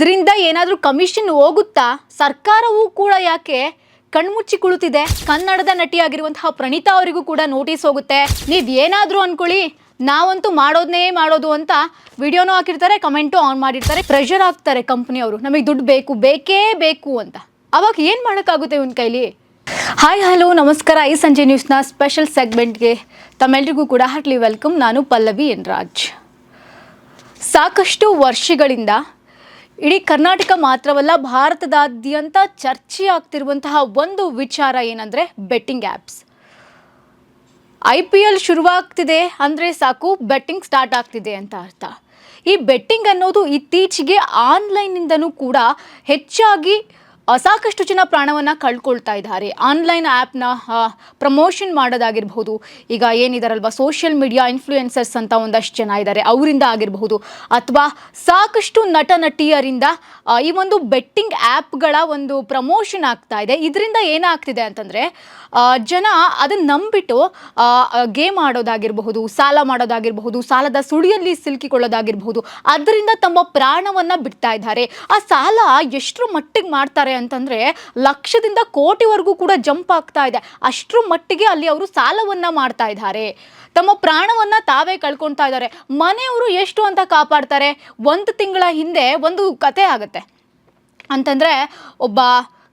ಇದರಿಂದ ಏನಾದರೂ ಕಮಿಷನ್ ಹೋಗುತ್ತಾ? ಸರ್ಕಾರವೂ ಕೂಡ ಯಾಕೆ ಕಣ್ಮುಚ್ಚಿ ಕುಳಿತಿದೆ? ಕನ್ನಡದ ನಟಿಯಾಗಿರುವಂತಹ ಪ್ರಣೀತಾ ಅವರಿಗೂ ಕೂಡ ನೋಟಿಸ್ ಹೋಗುತ್ತೆ. ನೀವು ಏನಾದರೂ ಅನ್ಕೊಳ್ಳಿ. ನಾವಂತೂ ಮಾಡೋದನ್ನೇ ಮಾಡೋದು ಅಂತ ವಿಡಿಯೋನೂ ಹಾಕಿರ್ತಾರೆ ಕಮೆಂಟು ಆನ್ ಮಾಡಿರ್ತಾರೆ ಪ್ರೆಷರ್ ಹಾಕ್ತಾರೆ ಕಂಪ್ನಿಯವರು ನಮಗೆ ದುಡ್ಡು ಬೇಕು, ಬೇಕೇ ಬೇಕು ಅಂತ. ಅವಾಗ ಏನು ಮಾಡೋಕ್ಕಾಗುತ್ತೆ ಇವನ್ ಕೈಲಿ? ಹಾಯ್ ಹಲೋ ನಮಸ್ಕಾರ. ಐ ಸಂಜೆ ನ್ಯೂಸ್ನ ಸ್ಪೆಷಲ್ ಸೆಗ್ಮೆಂಟ್ಗೆ ತಮ್ಮೆಲ್ರಿಗೂ ಕೂಡ ಹಾರ್ಟ್ಲಿ ವೆಲ್ಕಮ್ ನಾನು ಪಲ್ಲವಿ ಎನ್ ರಾಜ್ ಸಾಕಷ್ಟು ವರ್ಷಗಳಿಂದ ಇಡೀ ಕರ್ನಾಟಕ ಮಾತ್ರವಲ್ಲ, ಭಾರತದಾದ್ಯಂತ ಚರ್ಚೆ ಆಗ್ತಿರುವಂತಹ ಒಂದು ವಿಚಾರ ಏನಂದರೆ betting apps I P L ಶುರುವಾಗ್ತಿದೆ ಅಂದರೆ ಸಾಕು ಬೆಟ್ಟಿಂಗ್ ಸ್ಟಾರ್ಟ್ ಆಗ್ತಿದೆ ಅಂತ ಅರ್ಥ. ಈ ಬೆಟ್ಟಿಂಗ್ ಅನ್ನೋದು ಇತ್ತೀಚೆಗೆ ಆನ್ಲೈನಿಂದನೂ ಕೂಡ ಹೆಚ್ಚಾಗಿ ಸಾಕಷ್ಟು ಜನ ಪ್ರಾಣವನ್ನು ಕಳ್ಕೊಳ್ತಾ ಇದ್ದಾರೆ. ಆನ್ಲೈನ್ ಆ್ಯಪ್ನ ಪ್ರಮೋಷನ್ ಮಾಡೋದಾಗಿರ್ಬಹುದು, ಈಗ ಏನಿದಾರಲ್ವ, ಸೋಷಿಯಲ್ ಮೀಡಿಯಾ ಇನ್ಫ್ಲೂಯೆನ್ಸರ್ಸ್ ಅಂತ ಒಂದಷ್ಟು ಜನ ಇದ್ದಾರೆ ಅವರಿಂದ ಆಗಿರಬಹುದು, ಅಥವಾ ಸಾಕಷ್ಟು ನಟ ನಟಿಯರಿಂದ ಈ ಒಂದು ಬೆಟ್ಟಿಂಗ್ ಆ್ಯಪ್ಗಳ ಒಂದು ಪ್ರಮೋಷನ್ ಆಗ್ತಾ ಇದೆ. ಇದರಿಂದ ಏನಾಗ್ತಿದೆ ಅಂತಂದರೆ ಜನ ಅದನ್ನ ನಂಬಿಟ್ಟು ಗೇಮ್ ಆಡೋದಾಗಿರಬಹುದು, ಸಾಲ ಮಾಡೋದಾಗಿರಬಹುದು, ಸಾಲದ ಸುಳಿಯಲ್ಲಿ ಸಿಲುಕಿಕೊಳ್ಳೋದಾಗಿರಬಹುದು, ಅದರಿಂದ ತಮ್ಮ ಪ್ರಾಣವನ್ನು ಬಿಡ್ತಾ ಇದ್ದಾರೆ. ಆ ಸಾಲ ಎಷ್ಟರ ಮಟ್ಟಿಗೆ ಮಾಡ್ತಾರೆ ಅಂತಂದ್ರೆ ಲಕ್ಷದಿಂದ ಕೋಟಿವರೆಗೂ ಕೂಡ ಜಂಪ್ ಆಗ್ತಾ ಇದೆ. ಅಷ್ಟರ ಮಟ್ಟಿಗೆ ಅಲ್ಲಿ ಅವರು ಸಾಲವನ್ನ ಮಾಡ್ತಾ ಇದ್ದಾರೆ. ತಮ್ಮ ಪ್ರಾಣವನ್ನು ತಾವೇ ಕಳ್ಕೊಳ್ತಾ ಇದ್ದಾರೆ. ಮನೆಯವರು ಎಷ್ಟು ಅಂತ ಕಾಪಾಡ್ತಾರೆ? ಒಂದು ತಿಂಗಳ ಹಿಂದೆ ಒಂದು ಕತೆ ಆಗುತ್ತೆ. ಅಂತಂದರೆ ಒಬ್ಬ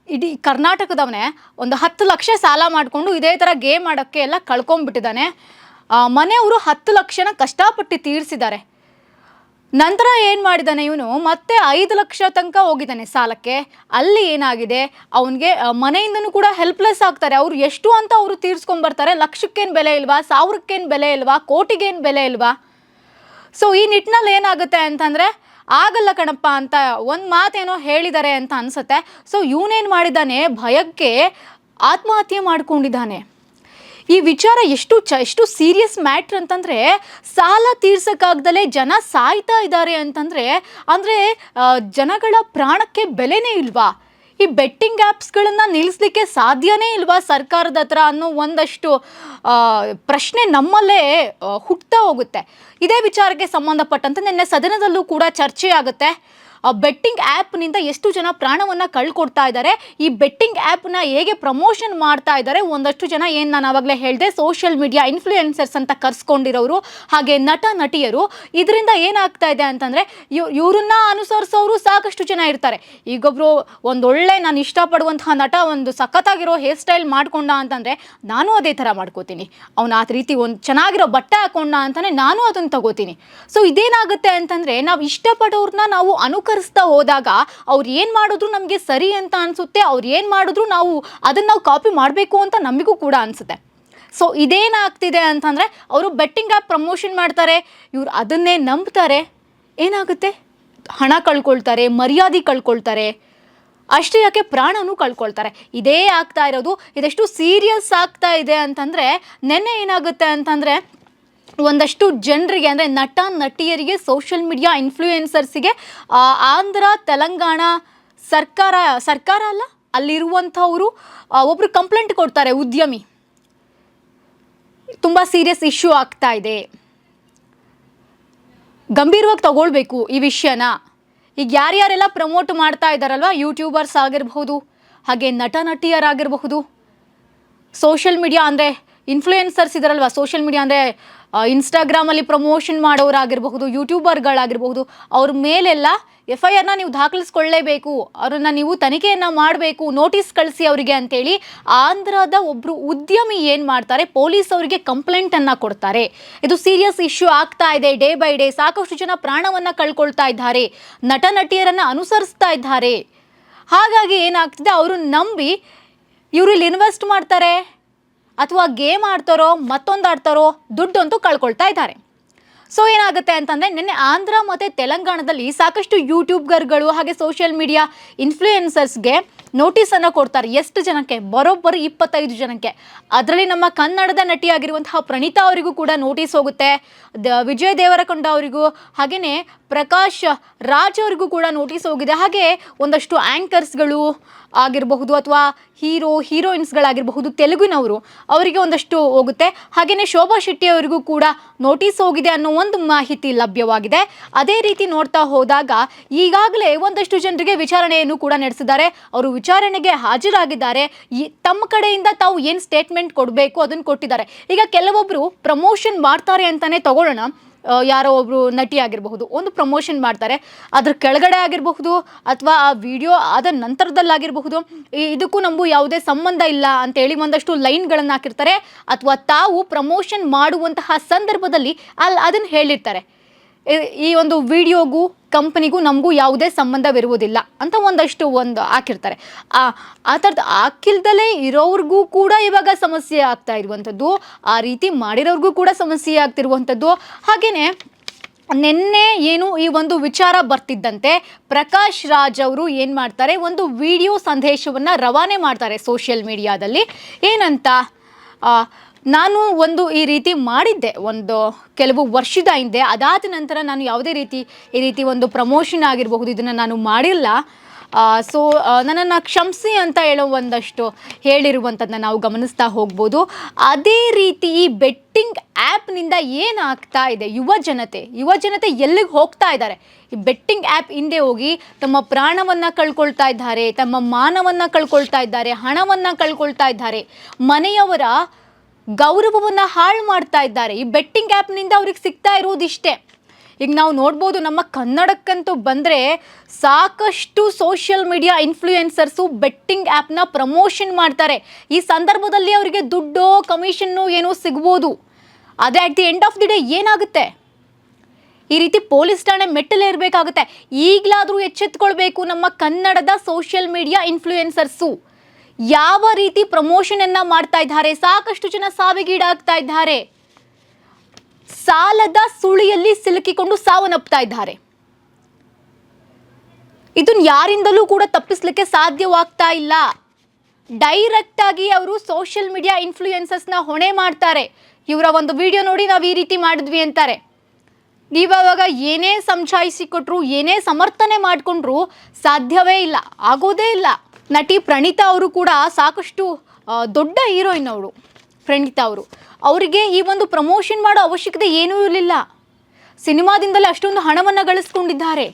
ಇಡೀ ಕರ್ನಾಟಕದವನೇ ಒಂದು ಹತ್ತು ಲಕ್ಷ ಸಾಲ ಮಾಡಿಕೊಂಡು ಇದೇ ಥರ ಗೇಮ್ ಆಡೋಕ್ಕೆ ಎಲ್ಲ ಕಳ್ಕೊಂಡ್ಬಿಟ್ಟಿದ್ದಾನೆ. ಮನೆಯವರು ಹತ್ತು ಲಕ್ಷನ ಕಷ್ಟಪಟ್ಟು ತೀರಿಸಿದ್ದಾರೆ. ನಂತರ ಏನು ಮಾಡಿದ್ದಾನೆ ಇವನು? ಮತ್ತೆ ಐದು ಲಕ್ಷ ತನಕ ಹೋಗಿದ್ದಾನೆ ಸಾಲಕ್ಕೆ. ಅಲ್ಲಿ ಏನಾಗಿದೆ? ಅವನಿಗೆ ಮನೆಯಿಂದನೂ ಕೂಡ ಹೆಲ್ಪ್ಲೆಸ್ ಆಗ್ತಾರೆ. ಅವ್ರು ಎಷ್ಟು ಅಂತ ಅವರು ತೀರ್ಸ್ಕೊಂಡ್ಬರ್ತಾರೆ ಲಕ್ಷಕ್ಕೇನು ಬೆಲೆ ಇಲ್ವಾ? ಸಾವಿರಕ್ಕೇನು ಬೆಲೆ ಇಲ್ವಾ? ಕೋಟಿಗೇನು ಬೆಲೆ ಇಲ್ವಾ? ಸೊ ಈ ನಿಟ್ಟಿನಲ್ಲಿ ಏನಾಗುತ್ತೆ ಅಂತಂದರೆ, ಆಗಲ್ಲ ಕಣಪ್ಪ ಅಂತ ಒಂದು ಮಾತೇನೋ ಹೇಳಿದ್ದಾರೆ ಅಂತ ಅನ್ಸುತ್ತೆ. ಸೊ ಇವನೇನು ಮಾಡಿದ್ದಾನೆ ಭಯಕ್ಕೆ ಆತ್ಮಹತ್ಯೆ ಮಾಡ್ಕೊಂಡಿದ್ದಾನೆ. ಈ ವಿಚಾರ ಎಷ್ಟು ಚ, ಎಷ್ಟು ಸೀರಿಯಸ್ ಮ್ಯಾಟ್ರ್ ಅಂತಂದರೆ ಸಾಲ ತೀರ್ಸೋಕ್ಕಾಗ್ದಲೇ ಜನ ಸಾಯ್ತಾ ಇದ್ದಾರೆ ಅಂತಂದರೆ, ಅಂದರೆ ಜನಗಳ ಪ್ರಾಣಕ್ಕೆ ಬೆಲೆನೇ ಇಲ್ವಾ? ಈ ಬೆಟ್ಟಿಂಗ್ ಆ್ಯಪ್ಸ್ಗಳನ್ನು ನಿಲ್ಲಿಸ್ಲಿಕ್ಕೆ ಸಾಧ್ಯನೇ ಇಲ್ವಾ ಸರ್ಕಾರದ ಹತ್ರ ಅನ್ನೋ ಒಂದಷ್ಟು ಪ್ರಶ್ನೆ ನಮ್ಮಲ್ಲೇ ಹುಟ್ಟುತ್ತಾ ಹೋಗುತ್ತೆ. ಇದೇ ವಿಚಾರಕ್ಕೆ ಸಂಬಂಧಪಟ್ಟಂತೆ ನಿನ್ನೆ ಸದನದಲ್ಲೂ ಕೂಡ ಚರ್ಚೆ ಆಗುತ್ತೆ ಬೆಟ್ಟಿಂಗ್ ಆ್ಯಪ್ನಿಂದ ಎಷ್ಟು ಜನ ಪ್ರಾಣವನ್ನು ಕಳ್ಕೊಡ್ತಾ ಇದ್ದಾರೆ? ಈ ಬೆಟ್ಟಿಂಗ್ ಆ್ಯಪ್ನ ಹೇಗೆ ಪ್ರಮೋಷನ್ ಮಾಡ್ತಾ ಇದ್ದಾರೆ? ಒಂದಷ್ಟು ಜನ ಏನು ನಾನು ಆವಾಗಲೇ ಹೇಳಿದೆ ಸೋಷಿಯಲ್ ಮೀಡಿಯಾ ಇನ್ಫ್ಲೂಯೆನ್ಸರ್ಸ್ ಅಂತ ಕರ್ಸ್ಕೊಂಡಿರೋರು, ಹಾಗೆ ನಟ, ನಟಿಯರು. ಇದರಿಂದ ಏನಾಗ್ತಾ ಇದೆ ಅಂತಂದರೆ ಇವರನ್ನ ಅನುಸರಿಸೋರು ಸಾಕಷ್ಟು ಜನ ಇರ್ತಾರೆ. ಈಗೊಬ್ರು ಒಂದೊಳ್ಳೆ ನಾನು ಇಷ್ಟಪಡುವಂತಹ ನಟ, ಒಂದು ಸಖತ್ತಾಗಿರೋ ಹೇರ್ ಸ್ಟೈಲ್ ಮಾಡ್ಕೊಂಡ ಅಂತಂದರೆ, ನಾನು ಅದೇ ಥರ ಮಾಡ್ಕೋತೀನಿ. ಅವನು ಆ ರೀತಿ ಒಂದು ಚೆನ್ನಾಗಿರೋ ಬಟ್ಟೆ ಹಾಕೊಂಡ ಅಂತಾನೆ ನಾನು ಅದನ್ನು ತಗೋತೀನಿ. ಸೊ ಇದೇನಾಗುತ್ತೆ ಅಂತಂದರೆ, ನಾವು ಇಷ್ಟಪಡೋರ್ನ ನಾವು ಅನುಕರಿಸ್ತಾ ಹೋದಾಗ ಅವ್ರು ಏನು ಮಾಡಿದ್ರು ನಮಗೆ ಸರಿ ಅಂತ ಅನಿಸುತ್ತೆ, ಅವ್ರು ಏನು ಮಾಡಿದ್ರು ನಾವು ಅದನ್ನು ನಾವು ಕಾಪಿ ಮಾಡಬೇಕು ಅಂತ ನಮಗೂ ಕೂಡ ಅನಿಸುತ್ತೆ. ಸೊ ಇದೇನಾಗ್ತಿದೆ ಅಂತಂದರೆ ಅವರು ಬೆಟ್ಟಿಂಗ್ ಆ್ಯಪ್ ಪ್ರಮೋಷನ್ ಮಾಡ್ತಾರೆ, ಇವ್ರು ಅದನ್ನೇ ನಂಬ್ತಾರೆ. ಏನಾಗುತ್ತೆ? ಹಣ ಕಳ್ಕೊಳ್ತಾರೆ, ಮರ್ಯಾದೆ ಕಳ್ಕೊಳ್ತಾರೆ. ಅಷ್ಟೇ ಯಾಕೆ ಪ್ರಾಣನೂ ಕಳ್ಕೊಳ್ತಾರೆ. ಇದೇ ಆಗ್ತಾ ಇರೋದು, ಇದೆಷ್ಟು ಸೀರಿಯಸ್ ಆಗ್ತಾ ಇದೆ ಅಂತಂದರೆ, ನೆನ್ನೆ ಏನಾಗುತ್ತೆ ಅಂತಂದರೆ ಒಂದಷ್ಟು ಜನರಿಗೆ, ಅಂದರೆ ನಟ, ನಟಿಯರಿಗೆ ಸೋಷಿಯಲ್ ಮೀಡಿಯಾ ಇನ್ಫ್ಲೂಯೆನ್ಸರ್ಸಿಗೆ ಆಂಧ್ರ, ತೆಲಂಗಾಣ ಸರ್ಕಾರ ಸರ್ಕಾರ ಅಲ್ಲ, ಅಲ್ಲಿರುವಂಥವರು ಒಬ್ಬರು ಕಂಪ್ಲೇಂಟ್ ಕೊಡ್ತಾರೆ ಉದ್ಯಮಿ. ತುಂಬ ಸೀರಿಯಸ್ ಇಶ್ಯೂ ಆಗ್ತಾ ಇದೆ. ಗಂಭೀರವಾಗಿ ತಗೊಳ್ಬೇಕು ಈ ವಿಷಯನ. ಈಗ ಯಾರ್ಯಾರೆಲ್ಲ ಪ್ರಮೋಟ್ ಮಾಡ್ತಾ ಇದ್ದಾರಲ್ವ? ಯೂಟ್ಯೂಬರ್ಸ್ ಆಗಿರಬಹುದು, ಹಾಗೆ ನಟ, ನಟಿಯರಾಗಿರಬಹುದು. ಸೋಷಿಯಲ್ ಮೀಡಿಯಾ ಅಂದರೆ ಇನ್ಫ್ಲೂಯೆನ್ಸರ್ಸ್ ಇದಾರಲ್ವಾ? ಸೋಷಿಯಲ್ ಮೀಡಿಯಾ ಅಂದರೆ ಇನ್ಸ್ಟಾಗ್ರಾಮಲ್ಲಿ ಪ್ರಮೋಷನ್ ಮಾಡೋರಾಗಿರಬಹುದು ಯೂಟ್ಯೂಬರ್ಗಳಾಗಿರಬಹುದು ಅವ್ರ ಮೇಲೆಲ್ಲ ಎಫ್ ಐ ಆರ್ನ ನೀವು ದಾಖಲಿಸ್ಕೊಳ್ಳೇಬೇಕು. ಅವ್ರನ್ನ ನೀವು ತನಿಖೆಯನ್ನು ಮಾಡಬೇಕು ನೋಟಿಸ್ ಕಳಿಸಿ ಅವರಿಗೆ ಅಂತೇಳಿ ಆಂಧ್ರದ ಒಬ್ಬರು ಉದ್ಯಮಿ ಏನು ಮಾಡ್ತಾರೆ, ಪೊಲೀಸ್ ಅವರಿಗೆ ಕಂಪ್ಲೇಂಟನ್ನು ಕೊಡ್ತಾರೆ. ಇದು ಸೀರಿಯಸ್ ಇಶ್ಯೂ ಆಗ್ತಾ ಇದೆ ಡೇ ಬೈ ಡೇ ಸಾಕಷ್ಟು ಜನ ಪ್ರಾಣವನ್ನು ಕಳ್ಕೊಳ್ತಾ ಇದ್ದಾರೆ ನಟ ನಟಿಯರನ್ನು ಅನುಸರಿಸ್ತಾ ಇದ್ದಾರೆ. ಹಾಗಾಗಿ ಏನಾಗ್ತಿದೆ, ಅವರು ನಂಬಿ ಇವ್ರಲ್ಲಿ ಇನ್ವೆಸ್ಟ್ ಮಾಡ್ತಾರೆ. ಅಥವಾ ಗೇಮ್ ಆಡ್ತಾರೋ, ಮತ್ತೊಂದು ಆಡ್ತಾರೋ, ದುಡ್ಡಂತೂ ಕಳ್ಕೊಳ್ತಾ ಇದ್ದಾರೆ. ಸೊ ಏನಾಗುತ್ತೆ ಅಂತಂದರೆ, ನಿನ್ನೆ ಆಂಧ್ರ ಮತ್ತು ತೆಲಂಗಾಣದಲ್ಲಿ ಸಾಕಷ್ಟು ಯೂಟ್ಯೂಬ್ಗರ್ಗಳು ಹಾಗೆ ಸೋಷಿಯಲ್ ಮೀಡಿಯಾ ಇನ್ಫ್ಲೂಯೆನ್ಸರ್ಸ್ಗೆ ನೋಟಿಸನ್ನು ಕೊಡ್ತಾರೆ. ಎಷ್ಟು ಜನಕ್ಕೆ? ಬರೋಬ್ಬರಿ ಇಪ್ಪತ್ತೈದು ಜನಕ್ಕೆ. ಅದರಲ್ಲಿ ನಮ್ಮ ಕನ್ನಡದ ನಟಿಯಾಗಿರುವಂತಹ ಪ್ರಣೀತಾ ಅವರಿಗೂ ಕೂಡ ನೋಟಿಸ್ ಹೋಗುತ್ತೆ. ದ, ವಿಜಯ್ ದೇವರಕೊಂಡ ಅವರಿಗೂ ಹಾಗೆಯೇ ಪ್ರಕಾಶ್ ರಾಜ್ ಅವರಿಗೂ ಕೂಡ ನೋಟಿಸ್ ಹೋಗಿದೆ. ಹಾಗೆ ಒಂದಷ್ಟು ಆ್ಯಂಕರ್ಸ್ಗಳು ಆಗಿರಬಹುದು ಅಥವಾ ಹೀರೋ, ಹೀರೋಯಿನ್ಸ್ಗಳಾಗಿರಬಹುದು, ತೆಲುಗಿನವರು ಅವರಿಗೆ ಒಂದಷ್ಟು ಹೋಗುತ್ತೆ. ಹಾಗೆಯೇ ಶೋಭಾ ಶೆಟ್ಟಿ ಅವರಿಗೂ ಕೂಡ ನೋಟಿಸ್ ಹೋಗಿದೆ ಅನ್ನೋ ಒಂದು ಮಾಹಿತಿ ಲಭ್ಯವಾಗಿದೆ. ಅದೇ ರೀತಿ ನೋಡ್ತಾ ಹೋದಾಗ ಈಗಾಗಲೇ ಒಂದಷ್ಟು ಜನರಿಗೆ ವಿಚಾರಣೆಯನ್ನು ಕೂಡ ನಡೆಸಿದ್ದಾರೆ. ಅವರು ವಿಚಾರಣೆಗೆ ಹಾಜರಾಗಿದ್ದಾರೆ. ತಮ್ಮ ಕಡೆಯಿಂದ ತಾವು ಏನು ಸ್ಟೇಟ್ಮೆಂಟ್ ಕೊಡಬೇಕು, ಅದನ್ನು ಕೊಟ್ಟಿದ್ದಾರೆ. ಈಗ ಕೆಲವೊಬ್ಬರು ಪ್ರಮೋಷನ್ ಮಾಡ್ತಾರೆ ಅಂತಲೇ ತಗೊಳ್ಳೋಣ. ಯಾರೋ ಒಬ್ಬರು ನಟಿ ಆಗಿರಬಹುದು, ಒಂದು ಪ್ರಮೋಷನ್ ಮಾಡ್ತಾರೆ, ಅದ್ರ ಕೆಳಗಡೆ ಆಗಿರಬಹುದು, ಅಥವಾ ಆ ವಿಡಿಯೋ ಆದ ನಂತರದಲ್ಲಾಗಿರಬಹುದು ಇದಕ್ಕೂ ನಮಗೂ ಯಾವುದೇ ಸಂಬಂಧ ಇಲ್ಲ ಅಂತೇಳಿ ಒಂದಷ್ಟು ಲೈನ್ಗಳನ್ನು ಹಾಕಿರ್ತಾರೆ, ಅಥವಾ ತಾವು ಪ್ರಮೋಷನ್ ಮಾಡುವಂತಹ ಸಂದರ್ಭದಲ್ಲಿ ಅಲ್ಲಿ ಅದನ್ನು ಹೇಳಿರ್ತಾರೆ. ಈ- ಒಂದು ವಿಡಿಯೋಗೂ ಕಂಪನಿಗೂ ನಮಗೂ ಯಾವುದೇ ಸಂಬಂಧವಿರುವುದಿಲ್ಲ ಅಂತ ಒಂದಷ್ಟು ಒಂದು ಹಾಕಿರ್ತಾರೆ. ಆ ಥರದ್ದು ಹಾಕಿಲ್ದಲೇ ಇರೋರ್ಗೂ ಕೂಡ ಇವಾಗ ಸಮಸ್ಯೆ ಆಗ್ತಾ ಇರುವಂಥದ್ದು, ಆ ರೀತಿ ಮಾಡಿರೋರಿಗೂ ಕೂಡ ಸಮಸ್ಯೆ ಆಗ್ತಿರುವಂಥದ್ದು. ಹಾಗೆಯೇ ನಿನ್ನೆ ಏನು ಈ ಒಂದು ವಿಚಾರ ಬರ್ತಿದ್ದಂತೆ, ಪ್ರಕಾಶ್ ರಾಜ್ ಅವರು ಏನು ಮಾಡ್ತಾರೆ, ಒಂದು ವಿಡಿಯೋ ಸಂದೇಶವನ್ನು ರವಾನೆ ಮಾಡ್ತಾರೆ ಸೋಷಿಯಲ್ ಮೀಡಿಯಾದಲ್ಲಿ. ಏನಂತ? ನಾನು ಒಂದು ಈ ರೀತಿ ಮಾಡಿದ್ದೆ, ಒಂದು ಕೆಲವು ವರ್ಷದ ಹಿಂದೆ. ಅದಾದ ನಂತರ ನಾನು ಯಾವುದೇ ರೀತಿ ಈ ರೀತಿ ಒಂದು ಪ್ರಮೋಷನ್ ಆಗಿರಬಹುದು, ಇದನ್ನು ನಾನು ಮಾಡಿಲ್ಲ. ಸೊ ನನ್ನನ್ನು ಕ್ಷಮಿಸಿ ಅಂತ ಹೇಳೋ ಒಂದಷ್ಟು ಹೇಳಿರುವಂಥದ್ದನ್ನ ನಾವು ಗಮನಿಸ್ತಾ ಹೋಗ್ಬೋದು. ಅದೇ ರೀತಿ ಈ ಬೆಟ್ಟಿಂಗ್ ಆ್ಯಪ್ನಿಂದ ಏನಾಗ್ತಾ ಇದೆ? ಯುವ ಜನತೆ ಯುವ ಜನತೆ ಎಲ್ಲಿಗೆ ಹೋಗ್ತಾ ಇದ್ದಾರೆ? ಈ ಬೆಟ್ಟಿಂಗ್ ಆ್ಯಪ್ ಹಿಂದೆ ಹೋಗಿ ತಮ್ಮ ಪ್ರಾಣವನ್ನು ಕಳ್ಕೊಳ್ತಾ ಇದ್ದಾರೆ, ತಮ್ಮ ಮಾನವನ್ನು ಕಳ್ಕೊಳ್ತಾ ಇದ್ದಾರೆ, ಹಣವನ್ನು ಕಳ್ಕೊಳ್ತಾ ಇದ್ದಾರೆ. ಮನೆಯವರ ಗೌರವವನ್ನು ಹಾಳು ಮಾಡ್ತಾ ಇದ್ದಾರೆ. ಈ ಬೆಟ್ಟಿಂಗ್ ಆ್ಯಪ್ನಿಂದ ಅವ್ರಿಗೆ ಸಿಗ್ತಾ ಇರೋದಿಷ್ಟೇ. ಈಗ ನಾವು ನೋಡ್ಬೋದು ನಮ್ಮ ಕನ್ನಡಕ್ಕಂತೂ ಬಂದರೆ ಸಾಕಷ್ಟು ಸೋಷಿಯಲ್ ಮೀಡಿಯಾ ಇನ್ಫ್ಲೂಯೆನ್ಸರ್ಸು ಬೆಟ್ಟಿಂಗ್ ಆ್ಯಪ್ನ ಪ್ರಮೋಷನ್ ಮಾಡ್ತಾರೆ. ಈ ಸಂದರ್ಭದಲ್ಲಿ ಅವರಿಗೆ ದುಡ್ಡು ಕಮಿಷನ್ನು ಏನೋ ಸಿಗ್ಬೋದು. ಅದೇ at the end of the day ಏನಾಗುತ್ತೆ? ಈ ರೀತಿ ಪೊಲೀಸ್ ಠಾಣೆ ಮೆಟ್ಟಲೇ ಇರಬೇಕಾಗುತ್ತೆ. ಈಗಲಾದರೂ ಎಚ್ಚೆತ್ಕೊಳ್ಬೇಕು ನಮ್ಮ ಕನ್ನಡದ ಸೋಷಿಯಲ್ ಮೀಡಿಯಾ ಇನ್ಫ್ಲೂಯೆನ್ಸರ್ಸು ಯಾವ ರೀತಿ ಪ್ರಮೋಷನನ್ನು ಮಾಡ್ತಾ ಇದ್ದಾರೆ? ಸಾಕಷ್ಟು ಜನ ಸಾವಿಗೀಡಾಗ್ತಾ ಇದ್ದಾರೆ. ಸಾಲದ ಸುಳಿಯಲ್ಲಿ ಸಿಲುಕಿಕೊಂಡು ಸಾವನ್ನಪ್ತಾ ಇದ್ದಾರೆ. ಇದನ್ನ ಯಾರಿಂದಲೂ ಕೂಡ ತಪ್ಪಿಸ್ಲಿಕ್ಕೆ ಸಾಧ್ಯವಾಗ್ತಾ ಇಲ್ಲ. ಡೈರೆಕ್ಟ್ ಆಗಿ ಅವರು ಸೋಷಿಯಲ್ ಮೀಡಿಯಾ ಇನ್ಫ್ಲೂಯೆನ್ಸಸ್ನ ಹೊಣೆ ಮಾಡ್ತಾರೆ. ಇವರ ಒಂದು ವಿಡಿಯೋ ನೋಡಿ ನಾವು ಈ ರೀತಿ ಮಾಡಿದ್ವಿ ಅಂತಾರೆ. ನೀವು ಅವಾಗ ಏನೇ ಸಂಚಾಯಿಸಿಕೊಟ್ರು ಏನೇ ಸಮರ್ಥನೆ ಮಾಡಿಕೊಂಡ್ರು ಸಾಧ್ಯವೇ ಇಲ್ಲ, ಆಗೋದೇ ಇಲ್ಲ. ನಟಿ ಪ್ರಣೀತಾ ಅವರು ಕೂಡ ಸಾಕಷ್ಟು ದೊಡ್ಡ ಹೀರೋಯಿನ್ ಅವರು, ಪ್ರಣೀತಾ ಅವರು. ಅವರಿಗೆ ಈ ಒಂದು ಪ್ರಮೋಷನ್ ಮಾಡೋ ಅವಶ್ಯಕತೆ ಏನೂ ಇರಲಿಲ್ಲ. ಸಿನಿಮಾದಿಂದಲೇ ಅಷ್ಟೊಂದು ಹಣವನ್ನು ಗಳಿಸ್ಕೊಂಡಿದ್ದಾರೆ.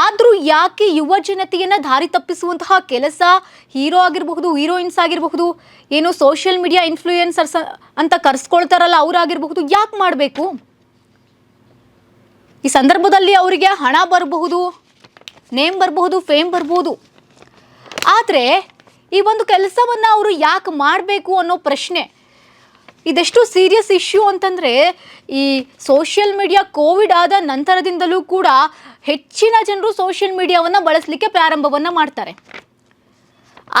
ಆದರೂ ಯಾಕೆ ಯುವ ಜನತೆಯನ್ನು ದಾರಿ ತಪ್ಪಿಸುವಂತಹ ಕೆಲಸ ಹೀರೋ ಆಗಿರಬಹುದು, ಹೀರೋಯಿನ್ಸ್ ಆಗಿರಬಹುದು, ಏನು ಸೋಷಿಯಲ್ ಮೀಡಿಯಾ ಇನ್ಫ್ಲೂಯೆನ್ಸರ್ಸ್ ಅಂತ ಕರೆಸ್ಕೊಳ್ತಾರಲ್ಲ ಅವರಾಗಿರಬಹುದು ಯಾಕೆ ಮಾಡಬೇಕು? ಈ ಸಂದರ್ಭದಲ್ಲಿ ಅವರಿಗೆ ಹಣ ಬರಬಹುದು, ನೇಮ್ ಬರಬಹುದು, ಫೇಮ್ ಬರಬಹುದು ಆದರೆ ಈ ಒಂದು ಕೆಲಸವನ್ನು ಅವರು ಯಾಕೆ ಮಾಡಬೇಕು ಅನ್ನೋ ಪ್ರಶ್ನೆ. ಇದೆಷ್ಟು ಸೀರಿಯಸ್ ಇಶ್ಯೂ ಅಂತಂದರೆ ಈ ಸೋಷಿಯಲ್ ಮೀಡಿಯಾ ಕೋವಿಡ್ ಆದ ನಂತರದಿಂದಲೂ ಕೂಡ ಹೆಚ್ಚಿನ ಜನರು ಸೋಷಿಯಲ್ ಮೀಡಿಯಾವನ್ನು ಬಳಸಲಿಕ್ಕೆ ಪ್ರಾರಂಭವನ್ನು ಮಾಡ್ತಾರೆ.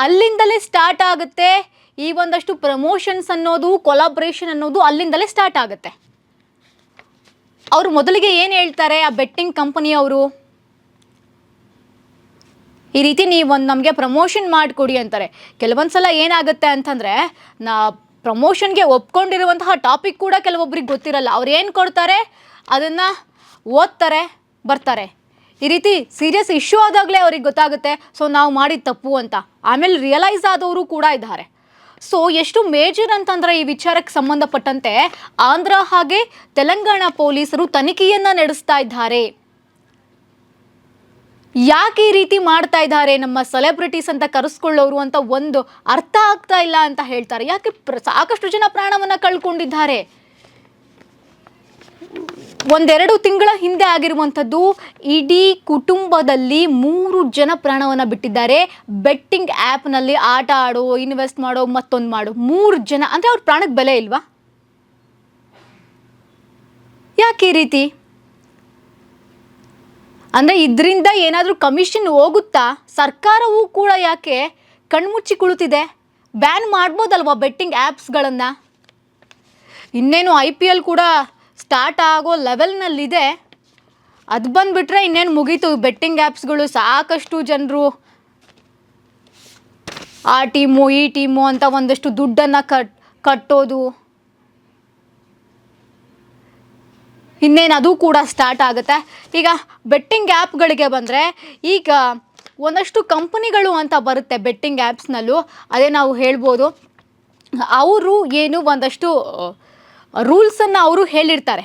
ಅಲ್ಲಿಂದಲೇ ಸ್ಟಾರ್ಟ್ ಆಗುತ್ತೆ ಈ ಒಂದಷ್ಟು ಪ್ರಮೋಷನ್ಸ್ ಅನ್ನೋದು ಕೊಲಾಬ್ರೇಷನ್ ಅನ್ನೋದು ಅಲ್ಲಿಂದಲೇ ಸ್ಟಾರ್ಟ್ ಆಗುತ್ತೆ. ಅವರು ಮೊದಲಿಗೆ ಏನು ಹೇಳ್ತಾರೆ ಆ ಬೆಟ್ಟಿಂಗ್ ಕಂಪನಿಯವರು ಈ ರೀತಿ ನೀವು ಒಂದು ನಮಗೆ ಪ್ರಮೋಷನ್ ಮಾಡಿಕೊಡಿ ಅಂತಾರೆ. ಕೆಲವೊಂದು ಸಲ ಏನಾಗುತ್ತೆ ಅಂತಂದರೆ, ನಾ ಪ್ರಮೋಷನ್ಗೆ ಒಪ್ಕೊಂಡಿರುವಂತಹ ಟಾಪಿಕ್ ಕೂಡ ಕೆಲವೊಬ್ರಿಗೆ ಗೊತ್ತಿರಲ್ಲ. ಅವ್ರು ಏನು ಕೊಡ್ತಾರೆ? ಅದನ್ನು ಓದ್ತಾರೆ, ಬರ್ತಾರೆ. ಈ ರೀತಿ ಸೀರಿಯಸ್ ಇಶ್ಯೂ ಆದಾಗಲೇ ಅವ್ರಿಗೆ ಗೊತ್ತಾಗುತ್ತೆ. ಸೊ ನಾವು ಮಾಡಿದ ತಪ್ಪು ಅಂತ. ಆಮೇಲೆ ರಿಯಲೈಸ್ ಆದವರು ಕೂಡ ಇದ್ದಾರೆ. ಸೊ ಎಷ್ಟು ಮೇಜರ್ ಅಂತಂದ್ರೆ ಈ ವಿಚಾರಕ್ಕೆ ಸಂಬಂಧಪಟ್ಟಂತೆ ಆಂಧ್ರ ಹಾಗೆ ತೆಲಂಗಾಣ ಪೊಲೀಸರು ತನಿಖೆಯನ್ನ ನಡೆಸ್ತಾ ಇದ್ದಾರೆ. ಯಾಕೆ ಈ ರೀತಿ ಮಾಡ್ತಾ ಇದ್ದಾರೆ? ನಮ್ಮ ಸೆಲೆಬ್ರಿಟೀಸ್ ಅಂತ ಕರೆಸ್ಕೊಳ್ಳೋರು ಅಂತ ಒಂದು ಅರ್ಥ ಆಗ್ತಾ ಇಲ್ಲ ಅಂತ ಹೇಳ್ತಾರೆ. ಯಾಕೆ ಸಾಕಷ್ಟು ಜನ ಪ್ರಾಣವನ್ನ ಕಳ್ಕೊಂಡಿದ್ದಾರೆ? ಒಂದೆರಡು ತಿಂಗಳ ಹಿಂದೆ ಆಗಿರುವಂಥದ್ದು ಇಡೀ ಕುಟುಂಬದಲ್ಲಿ ಮೂರು ಜನ ಪ್ರಾಣವನ್ನು ಬಿಟ್ಟಿದ್ದಾರೆ. ಬೆಟ್ಟಿಂಗ್ ಆ್ಯಪ್ನಲ್ಲಿ ಆಟ ಆಡೋ ಇನ್ವೆಸ್ಟ್ ಮಾಡೋ, ಮತ್ತೊಂದು ಮಾಡೋ. ಮೂರು ಜನ, ಅಂದರೆ ಅವ್ರ ಪ್ರಾಣಕ್ಕೆ ಬೆಲೆ ಇಲ್ವಾ? ಯಾಕೆ ಈ ರೀತಿ? ಅಂದರೆ ಇದರಿಂದ ಏನಾದರೂ ಕಮಿಷನ್ ಹೋಗುತ್ತಾ? ಸರ್ಕಾರವೂ ಕೂಡ ಯಾಕೆ ಕಣ್ಮುಚ್ಚಿ ಕುಳಿತಿದೆ? ಬ್ಯಾನ್ ಮಾಡ್ಬೋದಲ್ವಾ ಬೆಟ್ಟಿಂಗ್ ಆ್ಯಪ್ಸ್ಗಳನ್ನು ಇನ್ನೇನು ಐ ಪಿ ಎಲ್ ಕೂಡ ಸ್ಟಾರ್ಟ್ ಆಗೋ ಲೆವೆಲ್ನಲ್ಲಿದೆ ಅದು ಬಂದುಬಿಟ್ರೆ ಇನ್ನೇನು ಮುಗೀತು? ಬೆಟ್ಟಿಂಗ್ ಆ್ಯಪ್ಸ್ಗಳು ಸಾಕಷ್ಟು ಜನರು ಆ ಟೀಮು ಈ ಟೀಮು ಅಂತ ಒಂದಷ್ಟು ದುಡ್ಡನ್ನು ಕಟ್, ಕಟ್ಟೋದು. ಇನ್ನೇನು ಅದು ಕೂಡ ಸ್ಟಾರ್ಟ್ ಆಗುತ್ತೆ. ಈಗ ಬೆಟ್ಟಿಂಗ್ ಆ್ಯಪ್ಗಳಿಗೆ ಬಂದರೆ ಈಗ ಒಂದಷ್ಟು ಕಂಪನಿಗಳು ಅಂತ ಬರುತ್ತೆ ಬೆಟ್ಟಿಂಗ್ ಆ್ಯಪ್ಸ್ನಲ್ಲೂ ಅದೇ ನಾವು ಹೇಳ್ಬೋದು. ಅವರು ಏನು ಒಂದಷ್ಟು ರೂಲ್ಸನ್ನು ಅವರು ಹೇಳಿರ್ತಾರೆ.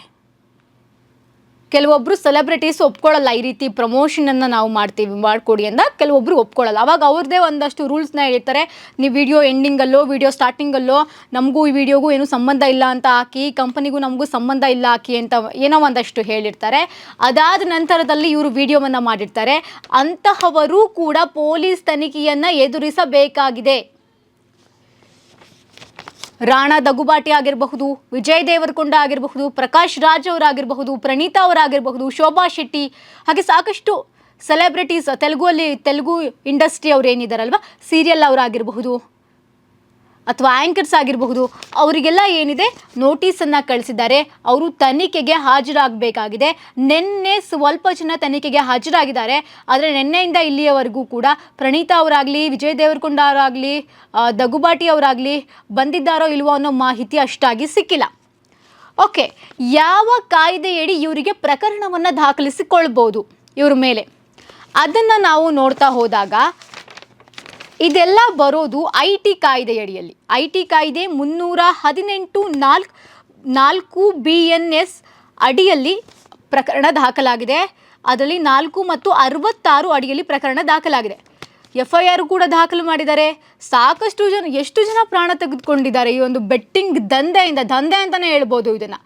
ಕೆಲವೊಬ್ಬರು ಸೆಲೆಬ್ರಿಟೀಸ್ ಒಪ್ಕೊಳ್ಳಲ್ಲ ಈ ರೀತಿ ಪ್ರಮೋಷನ್ ಅನ್ನ ನಾವು ಮಾಡ್ತೀವಿ ಮಾಡ್ಕೊಡಿ ಅಂತ ಕೆಲವೊಬ್ರು ಒಪ್ಕೊಳ್ಳಲ್ಲ. ಅವಾಗ ಅವ್ರದ್ದೇ ಒಂದಷ್ಟು ರೂಲ್ಸ್ನ ಹೇಳ್ತಾರೆ. ನೀವು ವಿಡಿಯೋ ಎಂಡಿಂಗಲ್ಲೋ ವಿಡಿಯೋ ಸ್ಟಾರ್ಟಿಂಗಲ್ಲೋ ನಮಗೂ ಈ ವಿಡಿಯೋಗೂ ಏನು ಸಂಬಂಧ ಇಲ್ಲ ಅಂತ ಹಾಕಿ ಕಂಪನಿಗೂ ನಮಗೂ ಸಂಬಂಧ ಇಲ್ಲ ಹಾಕಿ ಅಂತ ಏನೋ ಒಂದಷ್ಟು ಹೇಳಿರ್ತಾರೆ. ಅದಾದ ನಂತರದಲ್ಲಿ ಇವರು ವಿಡಿಯೋವನ್ನು ಮಾಡಿರ್ತಾರೆ. ಅಂತಹವರು ಕೂಡ ಪೊಲೀಸ್ ತನಿಖೆಯನ್ನು ಎದುರಿಸಬೇಕಾಗಿದೆ. ರಾಣಾ ದಗುಬಾಟಿ ಆಗಿರಬಹುದು, ವಿಜಯ್ ದೇವರಕೊಂಡ ಆಗಿರಬಹುದು, ಪ್ರಕಾಶ್ ರಾಜ್ ಅವರಾಗಿರಬಹುದು, ಪ್ರಣೀತಾ ಅವರಾಗಿರಬಹುದು, ಶೋಭಾ ಶೆಟ್ಟಿ, ಹಾಗೆ ಸಾಕಷ್ಟು ಸೆಲೆಬ್ರಿಟೀಸ್ ತೆಲುಗು ಅಲ್ಲಿ ತೆಲುಗು ಇಂಡಸ್ಟ್ರಿ ಅವ್ರು ಏನಿದಾರಲ್ವ? ಸೀರಿಯಲ್ ಅವರಾಗಿರಬಹುದು. ಅಥವಾ ಆ್ಯಂಕರ್ಸ್ ಆಗಿರಬಹುದು, ಅವರಿಗೆಲ್ಲ ಏನಿದೆ? ನೋಟಿಸನ್ನು ಕಳಿಸಿದ್ದಾರೆ. ಅವರು ತನಿಖೆಗೆ ಹಾಜರಾಗಬೇಕಾಗಿದೆ. ನಿನ್ನೆ ಸ್ವಲ್ಪ ಜನ ತನಿಖೆಗೆ ಹಾಜರಾಗಿದ್ದಾರೆ. ಆದರೆ ನಿನ್ನೆಯಿಂದ ಇಲ್ಲಿಯವರೆಗೂ ಕೂಡ ಪ್ರಣೀತಾ ಅವರಾಗಲಿ, ವಿಜಯ್ ದೇವರಕೊಂಡ ಅವರಾಗಲಿ ದಗುಬಾಟಿ ಅವರಾಗಲಿ ಬಂದಿದ್ದಾರೋ ಇಲ್ವೋ ಅನ್ನೋ ಮಾಹಿತಿ ಅಷ್ಟಾಗಿ ಸಿಕ್ಕಿಲ್ಲ. ಓಕೆ ಯಾವ ಕಾಯ್ದೆಯಡಿ ಇವರಿಗೆ ಪ್ರಕರಣವನ್ನು ದಾಖಲಿಸಿಕೊಳ್ಬೋದು ಇವ್ರ ಮೇಲೆ? ಅದನ್ನು ನಾವು ನೋಡ್ತಾ ಹೋದಾಗ ಇದೆಲ್ಲ ಬರೋದು ಐ ಟಿ ಕಾಯ್ದೆಯಡಿಯಲ್ಲಿ ಐ ಟಿ ಕಾಯ್ದೆ ಮುನ್ನೂರ ಹದಿನೆಂಟು ನಾಲ್ಕು ನಾಲ್ಕು ಬಿ ಎನ್ ಎಸ್ ಅಡಿಯಲ್ಲಿ ಪ್ರಕರಣ ದಾಖಲಾಗಿದೆ. ಅದರಲ್ಲಿ ನಾಲ್ಕು ಮತ್ತು ಅರವತ್ತಾರು ಅಡಿಯಲ್ಲಿ ಪ್ರಕರಣ ದಾಖಲಾಗಿದೆ. ಎಫ್ ಐ ಆರ್ ಕೂಡ ದಾಖಲು ಮಾಡಿದ್ದಾರೆ. ಸಾಕಷ್ಟು ಜನ, ಎಷ್ಟು ಜನ ಪ್ರಾಣ ತೆಗೆದುಕೊಂಡಿದ್ದಾರೆ? ಈ ಒಂದು ಬೆಟ್ಟಿಂಗ್ ದಂಧೆಯಿಂದ, ದಂಧೆ ಅಂತಲೇ ಹೇಳ್ಬೋದು ಇದನ್ನು.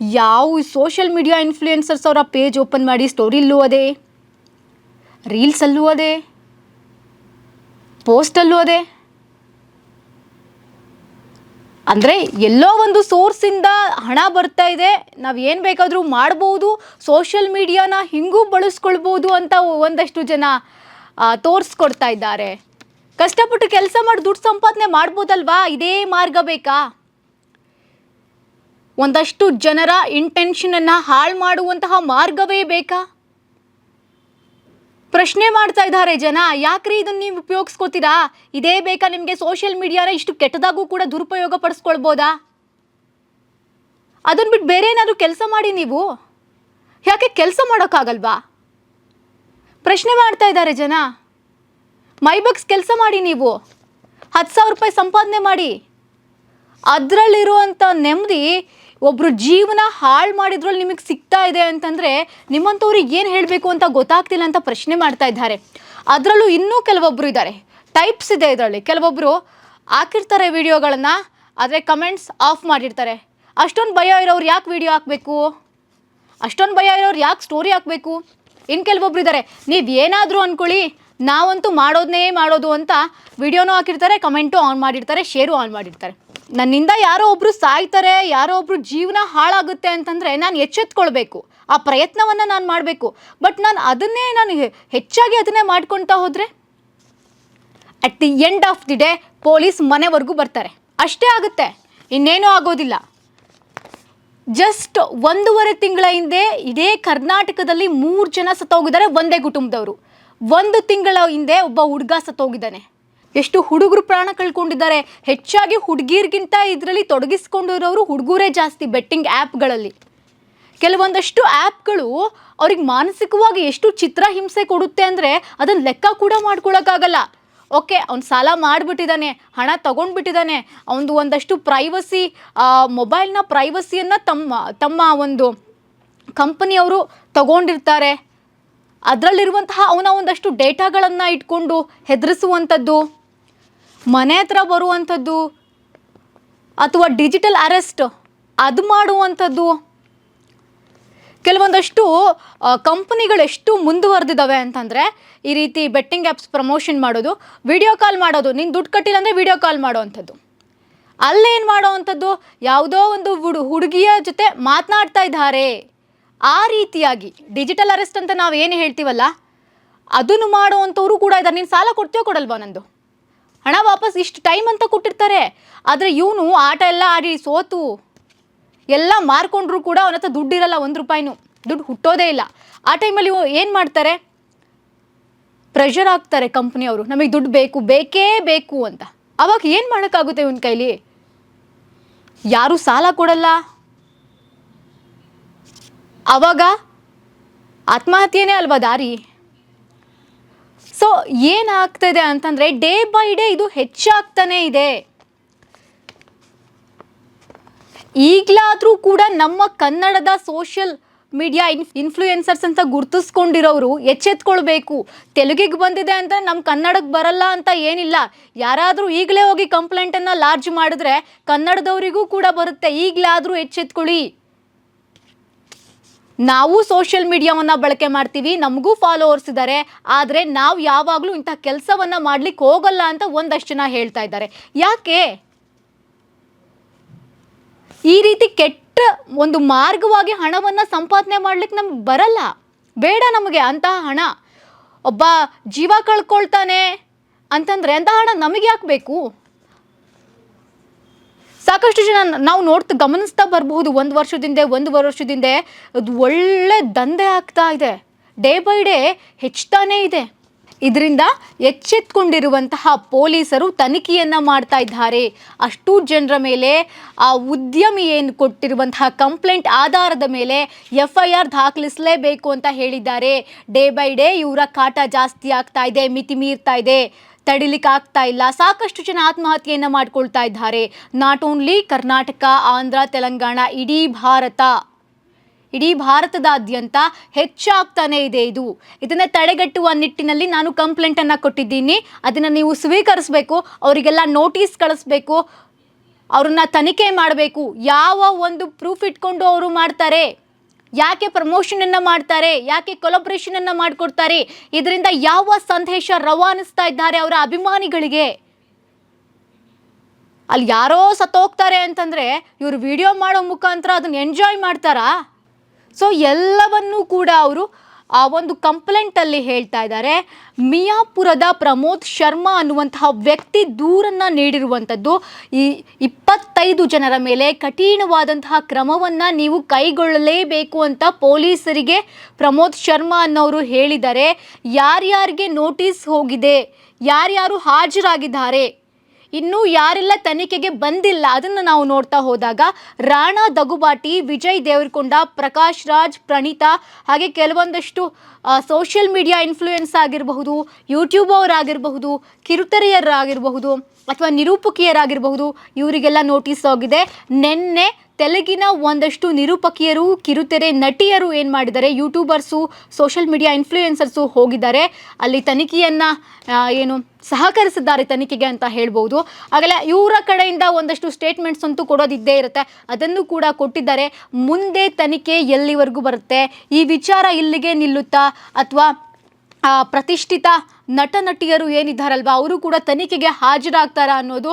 ಯಾವ ಸೋಷಿಯಲ್ ಮೀಡಿಯಾ ಇನ್ಫ್ಲೂಯೆನ್ಸರ್ಸ್ ಅವರ ಪೇಜ್ ಓಪನ್ ಮಾಡಿ ಸ್ಟೋರಿಲ್ಲೂ ಅದೇ, ರೀಲ್ಸಲ್ಲೂ ಅದೇ. ಪೋಸ್ಟಲ್ಲೂ ಅದೇ. ಅಂದರೆ ಎಲ್ಲೋ ಒಂದು ಸೋರ್ಸಿಂದ ಹಣ ಬರ್ತಾ ಇದೆ, ನಾವು ಏನು ಬೇಕಾದರೂ ಮಾಡ್ಬೋದು ಸೋಷಿಯಲ್ ಮೀಡಿಯಾನ ಹಿಂಗೂ ಬಳಸ್ಕೊಳ್ಬೋದು ಅಂತ ಒಂದಷ್ಟು ಜನ ತೋರಿಸ್ಕೊಡ್ತಾ ಇದ್ದಾರೆ. ಕಷ್ಟಪಟ್ಟು ಕೆಲಸ ಮಾಡಿ ದುಡ್ಡು ಸಂಪಾದನೆ ಮಾಡ್ಬೋದಲ್ವಾ? ಇದೇ ಮಾರ್ಗ ಬೇಕಾ? ಒಂದಷ್ಟು ಜನರ ಇಂಟೆನ್ಷನನ್ನು ಹಾಳು ಮಾಡುವಂತಹ ಮಾರ್ಗವೇ ಬೇಕಾ? ಪ್ರಶ್ನೆ ಮಾಡ್ತಾ ಇದ್ದಾರೆ ಜನ. ಯಾಕ್ರಿ ಇದನ್ನ ನೀವು ಉಪಯೋಗಿಸ್ಕೋತೀರಾ? ಇದೇ ಬೇಕಾ ನಿಮಗೆ ಸೋಷಿಯಲ್ ಮೀಡಿಯಾನ ಇಷ್ಟು ಕೆಟ್ಟದಾಗೂ ಕೂಡ ದುರುಪಯೋಗ ಪಡಿಸ್ಕೊಳ್ಬೋದಾ? ಅದನ್ನ ಬಿಟ್ಟು ಬೇರೆ ಏನಾದರೂ ಕೆಲಸ ಮಾಡಿ ನೀವು? ಯಾಕೆ ಕೆಲಸ ಮಾಡೋಕ್ಕಾಗಲ್ವಾ? ಪ್ರಶ್ನೆ ಮಾಡ್ತಾ ಇದ್ದಾರೆ ಜನ. ಮೈಬಕ್ಸ್ ಕೆಲಸ ಮಾಡಿ ನೀವು. ಹತ್ತು ಸಾವಿರ ರೂಪಾಯಿ ಸಂಪಾದನೆ ಮಾಡಿ. ಅದರಲ್ಲಿರುವಂಥ ನೆಮ್ಮದಿ ಒಬ್ಬರು ಜೀವನ ಹಾಳು ಮಾಡಿದ್ರಲ್ಲಿ ನಿಮಗೆ ಸಿಗ್ತಾ ಇದೆ ಅಂತಂದರೆ ನಿಮ್ಮಂಥವ್ರಿಗೆ ಏನು ಹೇಳಬೇಕು ಅಂತ ಗೊತ್ತಾಗ್ತಿಲ್ಲ ಅಂತ ಪ್ರಶ್ನೆ ಮಾಡ್ತಾ ಇದ್ದಾರೆ. ಅದರಲ್ಲೂ ಇನ್ನೂ ಕೆಲವೊಬ್ಬರು ಇದ್ದಾರೆ. ಟೈಪ್ಸ್ ಇದೆ ಇದರಲ್ಲಿ. ಕೆಲವೊಬ್ಬರು ಹಾಕಿರ್ತಾರೆ ವಿಡಿಯೋಗಳನ್ನು, ಆದರೆ ಕಮೆಂಟ್ಸ್ ಆಫ್ ಮಾಡಿರ್ತಾರೆ. ಅಷ್ಟೊಂದು ಭಯ ಇರೋರು ಯಾಕೆ ವಿಡಿಯೋ ಹಾಕಬೇಕು? ಅಷ್ಟೊಂದು ಭಯ ಇರೋರು ಯಾಕೆ ಸ್ಟೋರಿ ಹಾಕಬೇಕು? ಇನ್ನು ಕೆಲವೊಬ್ರು ಇದ್ದಾರೆ. ನೀವು ಏನಾದರೂ ಅಂದ್ಕೊಳ್ಳಿ ನಾವಂತೂ ಮಾಡೋದನ್ನೇ ಮಾಡೋದು ಅಂತ ವಿಡಿಯೋನೂ ಹಾಕಿರ್ತಾರೆ, ಕಮೆಂಟು ಆನ್ ಮಾಡಿರ್ತಾರೆ, ಶೇರು ಆನ್ ಮಾಡಿರ್ತಾರೆ. ನನ್ನಿಂದ ಯಾರೋ ಒಬ್ಬರು ಸಾಯ್ತಾರೆ, ಯಾರೋ ಒಬ್ಬರು ಜೀವನ ಹಾಳಾಗುತ್ತೆ ಅಂತಂದರೆ ನಾನು ಎಚ್ಚೆತ್ಕೊಳ್ಬೇಕು. ಆ ಪ್ರಯತ್ನವನ್ನು ನಾನು ಮಾಡಬೇಕು. ಬಟ್ ನಾನು ಅದನ್ನೇ ನಾನು ಹೆಚ್ಚಾಗಿ ಅದನ್ನೇ ಮಾಡ್ಕೊಳ್ತಾ ಹೋದರೆ at the end of the day police ಮನೆವರೆಗೂ ಬರ್ತಾರೆ. ಅಷ್ಟೇ ಆಗುತ್ತೆ. ಇನ್ನೇನೂ ಆಗೋದಿಲ್ಲ. ಜಸ್ಟ್ ಒಂದೂವರೆ ತಿಂಗಳ ಹಿಂದೆ ಇದೇ ಕರ್ನಾಟಕದಲ್ಲಿ ಮೂರು ಜನ ಸತ್ತೋಗಿದ್ದಾರೆ ಒಂದೇ ಕುಟುಂಬದವರು. ಒಂದು ತಿಂಗಳ ಹಿಂದೆ ಒಬ್ಬ ಹುಡುಗ ಸತ್ತೋಗಿದ್ದಾನೆ. ಎಷ್ಟು ಹುಡುಗರು ಪ್ರಾಣ ಕಳ್ಕೊಂಡಿದ್ದಾರೆ. ಹೆಚ್ಚಾಗಿ ಹುಡುಗಿರ್ಗಿಂತ ಇದರಲ್ಲಿ ತೊಡಗಿಸ್ಕೊಂಡಿರೋರು ಹುಡುಗರೇ ಜಾಸ್ತಿ ಬೆಟ್ಟಿಂಗ್ ಆ್ಯಪ್ಗಳಲ್ಲಿ. ಕೆಲವೊಂದಷ್ಟು ಆ್ಯಪ್ಗಳು ಅವ್ರಿಗೆ ಮಾನಸಿಕವಾಗಿ ಎಷ್ಟು ಚಿತ್ರ ಹಿಂಸೆ ಕೊಡುತ್ತೆ ಅಂದರೆ ಅದನ್ನು ಲೆಕ್ಕ ಕೂಡ ಮಾಡ್ಕೊಳಕ್ಕಾಗಲ್ಲ. ಓಕೆ, ಅವ್ನು ಸಾಲ ಮಾಡಿಬಿಟ್ಟಿದ್ದಾನೆ, ಹಣ ತಗೊಂಡ್ಬಿಟ್ಟಿದ್ದಾನೆ. ಅವನದು ಒಂದಷ್ಟು ಪ್ರೈವಸಿ ಮೊಬೈಲ್ನ ಪ್ರೈವಸಿಯನ್ನು ತಮ್ಮ ತಮ್ಮ ಒಂದು ಕಂಪನಿಯವರು ತಗೊಂಡಿರ್ತಾರೆ. ಅದರಲ್ಲಿರುವಂತಹ ಅವನ ಒಂದಷ್ಟು ಡೇಟಾಗಳನ್ನು ಇಟ್ಕೊಂಡು ಹೆದರಿಸುವಂಥದ್ದು, ಮನೆ ಹತ್ರ ಬರುವಂಥದ್ದು, ಅಥವಾ ಡಿಜಿಟಲ್ ಅರೆಸ್ಟ್ ಅದು ಮಾಡುವಂಥದ್ದು. ಕೆಲವೊಂದಷ್ಟು ಕಂಪ್ನಿಗಳು ಎಷ್ಟು ಮುಂದುವರೆದಿದ್ದಾವೆ ಅಂತಂದರೆ, ಈ ರೀತಿ ಬೆಟ್ಟಿಂಗ್ ಆ್ಯಪ್ಸ್ ಪ್ರಮೋಷನ್ ಮಾಡೋದು ವಿಡಿಯೋ ಕಾಲ್ ಮಾಡೋದು, ನೀನು ದುಡ್ಡು ಕಟ್ಟಿಲ್ಲ ಅಂದರೆ ವಿಡಿಯೋ ಕಾಲ್ ಮಾಡೋವಂಥದ್ದು ಅಲ್ಲೇನು ಮಾಡೋವಂಥದ್ದು ಯಾವುದೋ ಒಂದು ಹುಡು, ಹುಡುಗಿಯ ಜೊತೆ ಮಾತನಾಡ್ತಾ ಇದ್ದಾರೆ. ಆ ರೀತಿಯಾಗಿ ಡಿಜಿಟಲ್ ಅರೆಸ್ಟ್ ಅಂತ ನಾವು ಏನು ಹೇಳ್ತೀವಲ್ಲ, ಅದನ್ನು ಮಾಡುವಂಥವ್ರು ಕೂಡ ಇದ್ದಾರೆ ನೀನು ಸಾಲ ಕೊಡ್ತೀಯೋ ಕೊಡಲ್ವಾ ನಂದು? ಹಣ ವಾಪಸ್ ಇಷ್ಟು ಟೈಮ್ ಅಂತ ಕೊಟ್ಟಿರ್ತಾರೆ. ಆದರೆ ಇವನು ಆಟ ಎಲ್ಲ ಆಡಿ ಸೋತು, ಎಲ್ಲ ಮಾರ್ಕೊಂಡ್ರು ಕೂಡ ಅವನ ಹತ್ರ ದುಡ್ಡಿರಲ್ಲ ಒಂದು ರೂಪಾಯಿನೂ. ದುಡ್ಡು ಹುಟ್ಟೋದೇ ಇಲ್ಲ. ಆ ಟೈಮಲ್ಲಿ ಇವು ಏನು ಮಾಡ್ತಾರೆ? ಪ್ರೆಷರ್ ಆಗ್ತಾರೆ ಕಂಪ್ನಿಯವರು ನಮಗೆ ದುಡ್ಡು ಬೇಕು, ಬೇಕೇ ಬೇಕು ಅಂತ. ಅವಾಗ ಏನು ಮಾಡೋಕ್ಕಾಗುತ್ತೆ ಇವನ ಕೈಲಿ? ಯಾರು ಸಾಲ ಕೊಡಲ್ಲ. ಅವಾಗ ಆತ್ಮಹತ್ಯೆನೇ ಅಲ್ವಾ ದಾರಿ? ಸೊ ಏನಾಗ್ತದೆ ಅಂತಂದರೆ ಡೇ ಬೈ ಡೇ ಇದು ಹೆಚ್ಚಾಗ್ತಾನೇ ಇದೆ. ಈಗಲಾದರೂ ಕೂಡ ನಮ್ಮ ಕನ್ನಡದ ಸೋಷಿಯಲ್ ಮೀಡಿಯಾ ಇನ್ ಇನ್ಫ್ಲೂಯೆನ್ಸರ್ಸ್ ಅಂತ ಗುರ್ತಿಸ್ಕೊಂಡಿರೋರು ಎಚ್ಚೆತ್ಕೊಳ್ಬೇಕು. ತೆಲುಗಿಗೆ ಬಂದಿದೆ ಅಂತ ನಮ್ಮ ಕನ್ನಡಕ್ಕೆ ಬರಲ್ಲ ಅಂತ ಏನಿಲ್ಲ. ಯಾರಾದರೂ ಈಗಲೇ ಹೋಗಿ ಕಂಪ್ಲೇಂಟನ್ನು ಲಾರ್ಜ್ ಮಾಡಿದ್ರೆ ಕನ್ನಡದವರಿಗೂ ಕೂಡ ಬರುತ್ತೆ. ಈಗಲಾದರೂ ಎಚ್ಚೆತ್ಕೊಳ್ಳಿ. ನಾವು ಸೋಷಿಯಲ್ ಮೀಡಿಯಾವನ್ನು ಬಳಕೆ ಮಾಡ್ತೀವಿ, ನಮಗೂ ಫಾಲೋವರ್ಸ್ ಇದ್ದಾರೆ ಆದರೆ ನಾವು ಯಾವಾಗಲೂ ಇಂಥ ಕೆಲಸವನ್ನು ಮಾಡ್ಲಿಕ್ಕೆ ಹೋಗಲ್ಲ ಅಂತ ಒಂದಷ್ಟು ಜನ ಹೇಳ್ತಾ ಇದ್ದಾರೆ. ಯಾಕೆ? ಈ ರೀತಿ ಕೆಟ್ಟ ಒಂದು ಮಾರ್ಗವಾಗಿ ಹಣವನ್ನು ಸಂಪಾದನೆ ಮಾಡ್ಲಿಕ್ಕೆ ನಮ್ಗೆ ಬರಲ್ಲ. ಬೇಡ ನಮಗೆ ಅಂತಹ ಹಣ. ಒಬ್ಬ ಜೀವ ಕಳ್ಕೊಳ್ತಾನೆ ಅಂತಂದರೆ ಅಂತಹ ಹಣ ನಮಗೆ ಯಾಕೆ ಬೇಕು? ಸಾಕಷ್ಟು ಜನ ನಾವು ನೋಡ್ತಾ ಗಮನಿಸ್ತಾ ಬರಬಹುದು ಒಂದು ವರ್ಷದಿಂದ ಒಂದು ವರ್ಷದಿಂದ. ಅದು ಒಳ್ಳೆ ದಂಧೆ ಆಗ್ತಾ ಇದೆ. ಡೇ ಬೈ ಡೇ ಹೆಚ್ಚುತ್ತಾನೇ ಇದೆ. ಇದರಿಂದ ಎಚ್ಚೆತ್ಕೊಂಡಿರುವಂತಹ ಪೊಲೀಸರು ತನಿಖೆಯನ್ನು ಮಾಡ್ತಾ ಇದ್ದಾರೆ. ಅಷ್ಟು ಜನರ ಮೇಲೆ, ಆ ಉದ್ಯಮಿ ಏನು ಕೊಟ್ಟಿರುವಂತಹ ಕಂಪ್ಲೇಂಟ್ ಆಧಾರದ ಮೇಲೆ ಎಫ್ ಐ ಆರ್ ದಾಖಲಿಸಲೇಬೇಕು ಅಂತ ಹೇಳಿದ್ದಾರೆ. ಡೇ ಬೈ ಡೇ ಇವರ ಕಾಟ ಜಾಸ್ತಿ ಆಗ್ತಾ ಇದೆ ಮಿತಿ ಮೀರ್ತಾ ಇದೆ. ತಡಿಲಿಕ್ಕೆ ಆಗ್ತಾ ಇಲ್ಲ. ಸಾಕಷ್ಟು ಜನ ಆತ್ಮಹತ್ಯೆಯನ್ನು ಮಾಡ್ಕೊಳ್ತಾ ಇದ್ದಾರೆ. ನಾಟ್ ಓನ್ಲಿ ಕರ್ನಾಟಕ, ಆಂಧ್ರ, ತೆಲಂಗಾಣ, ಇಡೀ ಭಾರತ. ಇಡೀ ಭಾರತದಾದ್ಯಂತ ಹೆಚ್ಚಾಗ್ತಾನೆ ಇದೆ ಇದು. ಇದನ್ನು ತಡೆಗಟ್ಟುವ ನಿಟ್ಟಿನಲ್ಲಿ ನಾನು ಕಂಪ್ಲೇಂಟನ್ನು ಕೊಟ್ಟಿದ್ದೀನಿ. ಅದನ್ನು ನೀವು ಸ್ವೀಕರಿಸಬೇಕು, ಅವರಿಗೆಲ್ಲ ನೋಟಿಸ್ ಕಳಿಸ್ಬೇಕು, ಅವ್ರನ್ನ ತನಿಖೆ ಮಾಡಬೇಕು. ಯಾವ ಒಂದು ಪ್ರೂಫ್ ಇಟ್ಕೊಂಡು ಅವರು ಮಾಡ್ತಾರೆ? ಯಾಕೆ ಪ್ರಮೋಷನ್ ಅನ್ನ ಮಾಡ್ತಾರೆ? ಯಾಕೆ ಕೊಲಬ್ರೇಷನನ್ನು ಮಾಡಿಕೊಡ್ತಾರೆ? ಇದರಿಂದ ಯಾವ ಸಂದೇಶ ರವಾನಿಸ್ತಾ ಇದ್ದಾರೆ ಅವರ ಅಭಿಮಾನಿಗಳಿಗೆ? ಅಲ್ಲಿ ಯಾರೋ ಸತ್ತೋಗ್ತಾರೆ ಅಂತಂದರೆ ಇವರು ವಿಡಿಯೋ ಮಾಡೋ ಮುಖಾಂತರ ಅದನ್ನ ಎಂಜಾಯ್ ಮಾಡ್ತಾರಾ? ಸೊ ಎಲ್ಲವನ್ನೂ ಕೂಡ ಅವರು ಆ ಒಂದು ಕಂಪ್ಲೇಂಟಲ್ಲಿ ಹೇಳ್ತಾ ಇದ್ದಾರೆ, ಮಿಯಾಪುರದ ಪ್ರಮೋದ್ ಶರ್ಮಾ ಅನ್ನುವಂತಹ ವ್ಯಕ್ತಿ ದೂರನ್ನು ನೀಡಿರುವಂಥದ್ದು, ಈ ಇಪ್ಪತ್ತೈದು ಜನರ ಮೇಲೆ ಕಠಿಣವಾದಂತಹ ಕ್ರಮವನ್ನು ನೀವು ಕೈಗೊಳ್ಳಲೇಬೇಕು ಅಂತ ಪೊಲೀಸರಿಗೆ ಪ್ರಮೋದ್ ಶರ್ಮಾ ಅನ್ನೋರು ಹೇಳಿದ್ದಾರೆ. ಯಾರ್ಯಾರಿಗೆ ನೋಟಿಸ್ ಹೋಗಿದೆ, ಯಾರ್ಯಾರು ಹಾಜರಾಗಿದ್ದಾರೆ ಇನ್ನೂ ಯಾರೆಲ್ಲ ತನಿಖೆಗೆ ಬಂದಿಲ್ಲ. ಅದನ್ನು ನಾವು ನೋಡ್ತಾ ಹೋದಾಗ ರಾಣಾ ದಗುಬಾಟಿ, ವಿಜಯ್ ದೇವರಕೊಂಡ, ಪ್ರಕಾಶ್ ರಾಜ್, ಪ್ರಣೀತಾ ಹಾಗೆ ಕೆಲವೊಂದಷ್ಟು ಸೋಷಿಯಲ್ ಮೀಡಿಯಾ ಇನ್ಫ್ಲೂಯೆನ್ಸ್ ಆಗಿರಬಹುದು ಯೂಟ್ಯೂಬ್ ಅವರಾಗಿರಬಹುದು, ಕಿರುತೆರೆಯರಾಗಿರಬಹುದು ಅಥವಾ ನಿರೂಪಕಿಯರಾಗಿರಬಹುದು. ಇವರಿಗೆಲ್ಲ ನೋಟಿಸ್ ಹೋಗಿದೆ ನಿನ್ನೆ ತೆಲುಗಿನ ಒಂದಷ್ಟು ನಿರೂಪಕಿಯರು, ಕಿರುತೆರೆ ನಟಿಯರು ಏನು ಮಾಡಿದ್ದಾರೆ? ಯೂಟ್ಯೂಬರ್ಸು ಸೋಷಿಯಲ್ ಮೀಡಿಯಾ ಇನ್ಫ್ಲೂಯೆನ್ಸರ್ಸು ಹೋಗಿದ್ದಾರೆ. ಅಲ್ಲಿ ತನಿಖೆಯನ್ನು ಏನು ಸಹಕರಿಸಿದ್ದಾರೆ ತನಿಖೆಗೆ ಅಂತ ಹೇಳ್ಬೋದು. ಆಗಲೇ ಇವರ ಕಡೆಯಿಂದ ಒಂದಷ್ಟು ಸ್ಟೇಟ್ಮೆಂಟ್ಸ್ ಅಂತೂ ಕೊಡೋದಿದ್ದೇ ಇರುತ್ತೆ. ಅದನ್ನು ಕೂಡ ಕೊಟ್ಟಿದ್ದಾರೆ. ಮುಂದೆ ತನಿಖೆ ಎಲ್ಲಿವರೆಗೂ ಬರುತ್ತೆ? ಈ ವಿಚಾರ ಇಲ್ಲಿಗೆ ನಿಲ್ಲುತ್ತಾ ಅಥವಾ ಪ್ರತಿಷ್ಠಿತ ನಟ ನಟಿಯರು ಏನಿದ್ದಾರಲ್ವಾ, ಅವರು ಕೂಡ ತನಿಖೆಗೆ ಹಾಜರಾಗ್ತಾರ ಅನ್ನೋದು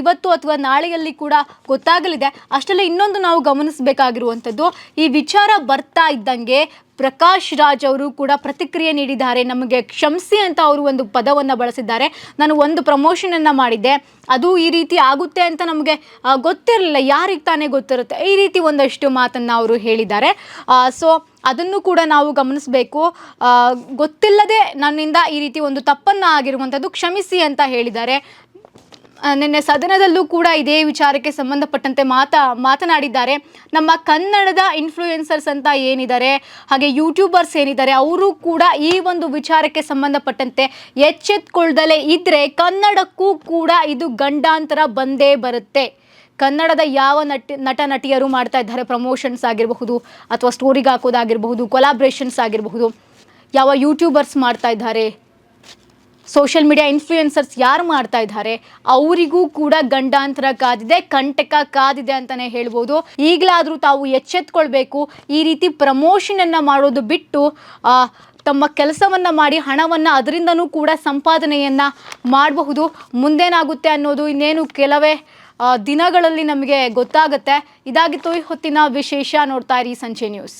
ಇವತ್ತು ಅಥವಾ ನಾಳೆಯಲ್ಲಿ ಕೂಡ ಗೊತ್ತಾಗಲಿದೆ. ಅಷ್ಟರಲ್ಲಿ ಇನ್ನೊಂದು ನಾವು ಗಮನಿಸಬೇಕಾಗಿರುವಂಥದ್ದು, ಈ ವಿಚಾರ ಬರ್ತಾ ಇದ್ದಂಗೆ ಪ್ರಕಾಶ್ ರಾಜ್ ಅವರು ಕೂಡ ಪ್ರತಿಕ್ರಿಯೆ ನೀಡಿದ್ದಾರೆ. ನಮಗೆ ಕ್ಷಮಿಸಿ ಅಂತ ಅವರು ಒಂದು ಪದವನ್ನು ಬಳಸಿದ್ದಾರೆ. ನಾನು ಒಂದು ಪ್ರಮೋಷನನ್ನು ಮಾಡಿದ್ದೆ. ಅದು ಈ ರೀತಿ ಆಗುತ್ತೆ ಅಂತ ನಮಗೆ ಗೊತ್ತಿರಲಿಲ್ಲ. ಯಾರಿಗೆ ತಾನೇ ಗೊತ್ತಿರುತ್ತೆ? ಈ ರೀತಿ ಒಂದಷ್ಟು ಮಾತನ್ನು ಅವರು ಹೇಳಿದ್ದಾರೆ. ಸೊ ಅದನ್ನು ಕೂಡ ನಾವು ಗಮನಿಸಬೇಕು. ಗೊತ್ತಿಲ್ಲದೆ ನನ್ನಿಂದ ಈ ರೀತಿ ಒಂದು ತಪ್ಪನ್ನು ಆಗಿರುವಂಥದ್ದು ಕ್ಷಮಿಸಿ ಅಂತ ಹೇಳಿದ್ದಾರೆ. ನಿನ್ನೆ ಸದನದಲ್ಲೂ ಕೂಡ ಇದೇ ವಿಚಾರಕ್ಕೆ ಸಂಬಂಧಪಟ್ಟಂತೆ ಮಾತಾ, ಮಾತನಾಡಿದ್ದಾರೆ. ನಮ್ಮ ಕನ್ನಡದ ಇನ್ಫ್ಲೂಯೆನ್ಸರ್ಸ್ ಅಂತ ಏನಿದ್ದಾರೆ, ಹಾಗೆ ಯೂಟ್ಯೂಬರ್ಸ್ ಏನಿದ್ದಾರೆ, ಅವರು ಕೂಡ ಈ ಒಂದು ವಿಚಾರಕ್ಕೆ ಸಂಬಂಧಪಟ್ಟಂತೆ ಎಚ್ಚೆತ್ಕೊಳ್ದಲೇ ಇದ್ದರೆ ಕನ್ನಡಕ್ಕೂ ಕೂಡ ಇದು ಗಂಡಾಂತರ ಬಂದೇ ಬರುತ್ತೆ. ಕನ್ನಡದ ಯಾವ ನಟ ನಟ ನಟಿಯರು ಮಾಡ್ತಾ ಇದ್ದಾರೆ? ಪ್ರಮೋಷನ್ಸ್ ಆಗಿರಬಹುದು ಅಥವಾ ಸ್ಟೋರಿಗೆ ಹಾಕೋದಾಗಿರಬಹುದು ಕೊಲಾಬ್ರೇಷನ್ಸ್ ಆಗಿರಬಹುದು ಯಾವ ಯೂಟ್ಯೂಬರ್ಸ್ ಮಾಡ್ತಾ ಇದ್ದಾರೆ? ಸೋಷಿಯಲ್ ಮೀಡಿಯಾ ಇನ್ಫ್ಲೂಯೆನ್ಸರ್ಸ್ ಯಾರು ಮಾಡ್ತಾ ಇದ್ದಾರೆ? ಅವರಿಗೂ ಕೂಡ ಗಂಡಾಂತರ ಕಾದಿದೆ, ಕಂಟಕ ಕಾದಿದೆ ಅಂತಲೇ ಹೇಳ್ಬೋದು. ಈಗಲಾದರೂ ತಾವು ಎಚ್ಚೆತ್ಕೊಳ್ಬೇಕು. ಈ ರೀತಿ ಪ್ರಮೋಷನನ್ನು ಮಾಡೋದು ಬಿಟ್ಟು ತಮ್ಮ ಕೆಲಸವನ್ನು ಮಾಡಿ, ಹಣವನ್ನು ಅದರಿಂದನೂ ಕೂಡ ಸಂಪಾದನೆಯನ್ನು ಮಾಡಬಹುದು. ಮುಂದೇನಾಗುತ್ತೆ ಅನ್ನೋದು ಇನ್ನೇನು ಕೆಲವೇ ದಿನಗಳಲ್ಲಿ ನಮಗೆ ಗೊತ್ತಾಗುತ್ತೆ. ಇದಾಗಿತ್ತು ಹೊತ್ತಿನ ವಿಶೇಷ ನೋಡ್ತಾ ಇರಿ ಸಂಜೆ ನ್ಯೂಸ್